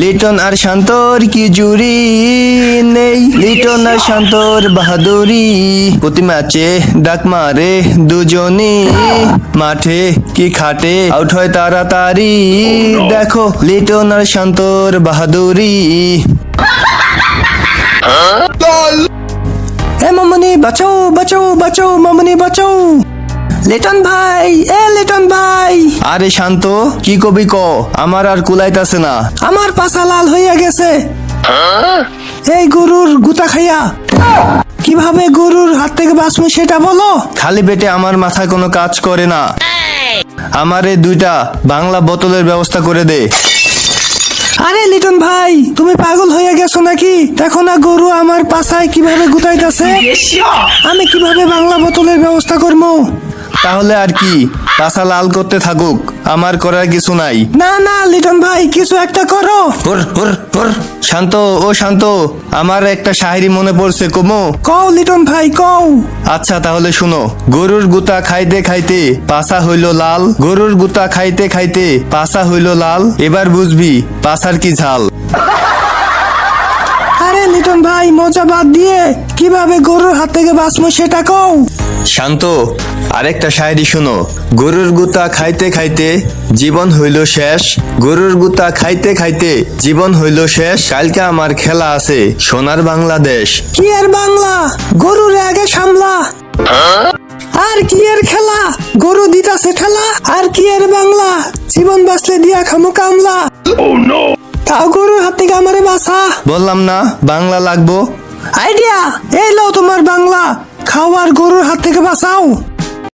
লিটন আর শান্তর কি জুরি নেই? লিটন আর শান্তর বাহাদুরি প্রতি ম্যাচে ডাক মারে দুজনই। মাঠে কি খাটে? আউট হয় তাড়াতাড়ি। দেখো লিটন আর শান্তর বাহাদুরি। এ মামনি বাঁচাও বাঁচাও বাঁচাও মামনি বাঁচাও। লিটন ভাই এ লেটন ভাই। আরে শান্ত কি কবি ক? আমার আর কুলাইতাছে না। আমার পাছা লাল হইয়া গেছে। এই গরুর গুতা খাইয়া। কীভাবে গরুর হাত থেকে বাঁচবো সেটা বলো। খালি পেটে আমার মাথায় কোনো কাজ করে না। আমারে দুইটা বাংলা বোতলের ব্যবস্থা করে দে। আরে লিটন ভাই তুমি পাগল হয়ে গেছো নাকি? দেখো না গরু আমার পাছায় কীভাবে গুতাইতেছে। আমি কীভাবে বাংলা বোতলের ব্যবস্থা করব? তাহলে আর কি? পাছা লাল করতে থাকুক আমার করার কিছু নাই। না না লিটন ভাই কিছু একটা করো। শান্ত ও শান্ত আমার একটা শায়রি মনে পড়ছে কমো। কও লিটন ভাই কও। আচ্ছা তাহলে শুনো গরুর গুতা খাইতে খাইতে পাছা হইল লাল। গরুর গুতা খাইতে খাইতে পাছা হইল লাল। এবার বুঝবি পাছার কি ঝাল। আরে লিটন ভাই মজা বাদ দিয়ে। কীভাবে গরুর হাত থেকে বাঁচবো সেটা কও। শান্ত আরেকটা শায়রি শুনো। গরুর গুতা খাইতে খাইতে জীবন হইল শেষ। গরুর গুতা খাইতে খাইতে জীবন হইল শেষ। কালকে আমার খেলা আছে সোনার বাংলাদেশ। কি আর বাংলা? গরুর আগে সামলা। আর কি এর খেলা? গরু দিতাছে খেলা আর কি এর বাংলা? জীবন বাঁচলে দিয়া খামো কামলা। তাও গরুর হাত থেকে আমারে বাসা বললাম না বাংলা লাগবো। আইডিয়া এই লও তোমার বাংলা খাও আর গরুর হাত থেকে বাঁচাও।